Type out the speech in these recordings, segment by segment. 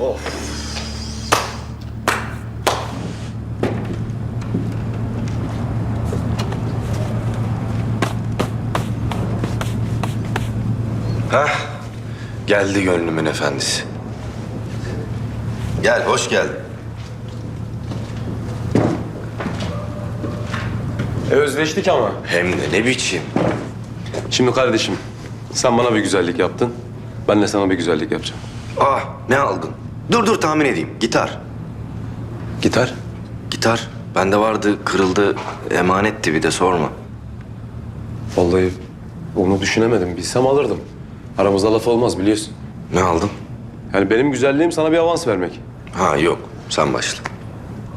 Hah, geldi gönlümün efendisi. Gel, hoş geldin. E özleştik ama. Hem de ne biçim. Şimdi kardeşim sen bana bir güzellik yaptın. Ben de sana bir güzellik yapacağım. Ah, ne aldın? Dur dur tahmin edeyim. Gitar. Gitar. Gitar. Bende vardı, kırıldı, emanetti bir de sorma. Vallahi onu düşünemedim. Bilsem alırdım. Aramızda laf olmaz biliyorsun. Ne aldın? Yani benim güzelliğim sana bir avans vermek. Ha yok, sen başla.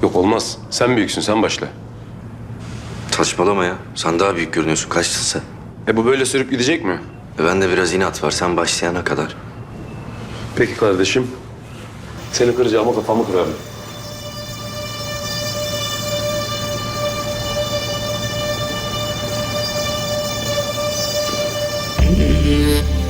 Yok olmaz. Sen büyüksün sen başla. Saçmalama ya. Sen daha büyük görünüyorsun. Kaçsın sen? E bu böyle sürüp gidecek mi? E, bende biraz inat var. Sen başlayana kadar. Peki kardeşim. Seni kıracağıma kafamı kırarım. Oho!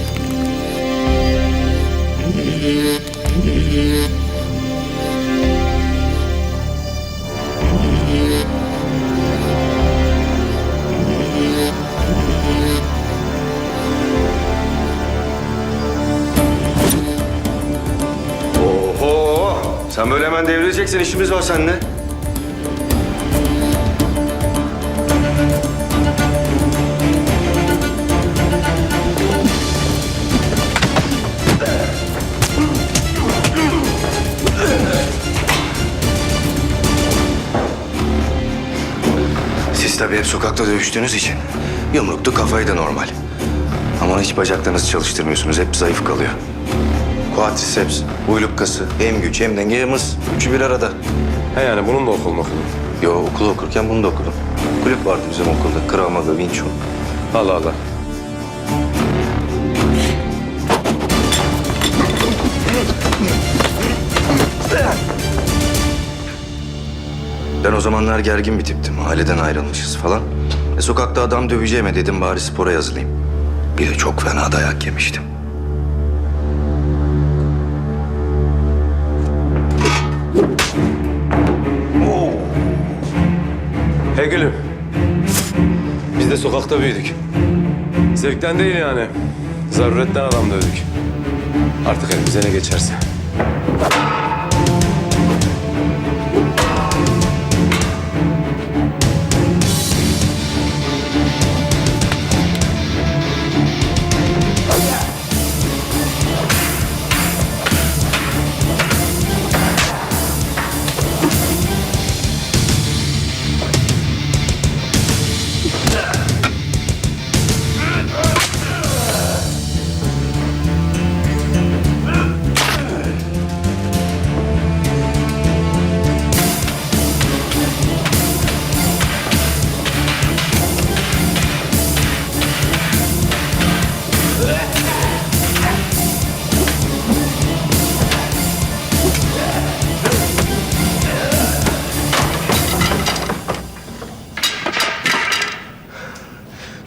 Sen böyle hemen devrileceksin. işimiz var seninle. Siz tabii hep sokakta dövüştüğünüz için yumruktu kafayı da normal. Ama hiç bacaklarınızı çalıştırmıyorsunuz. Hep zayıf kalıyor. Quadriceps, uyluk kası, hem güç hem denge hem hız. Üçü bir arada. He yani bunun da okul okulu. Yo okulu okurken bunu da okudum. Kulüp vardı bizim okulda. Krav Maga, Wing Chun. Allah Allah. Ben o zamanlar gergin bir tiptim. Aileden ayrılmışız falan. E, sokakta adam döveceğime dedim bari spora yazılayım. Bir de çok fena dayak yemiştim. He gülüm. Biz de sokakta büyüdük. Zevkten değil yani. Zaruretten adam dövdük. Artık elimize ne geçerse.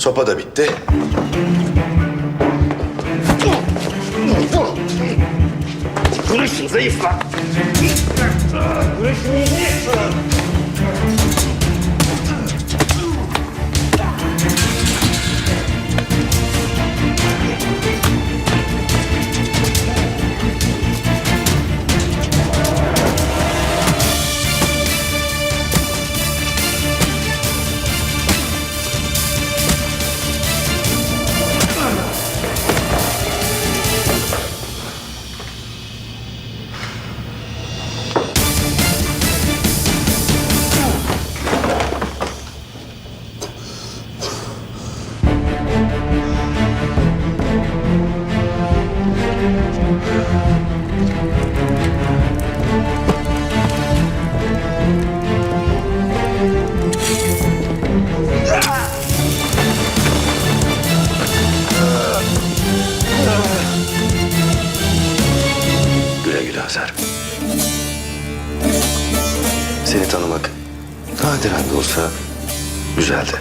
Sopa da bitti. Kuruşun zayıf lan. İyi. Güle nadiren de olsa güzeldi.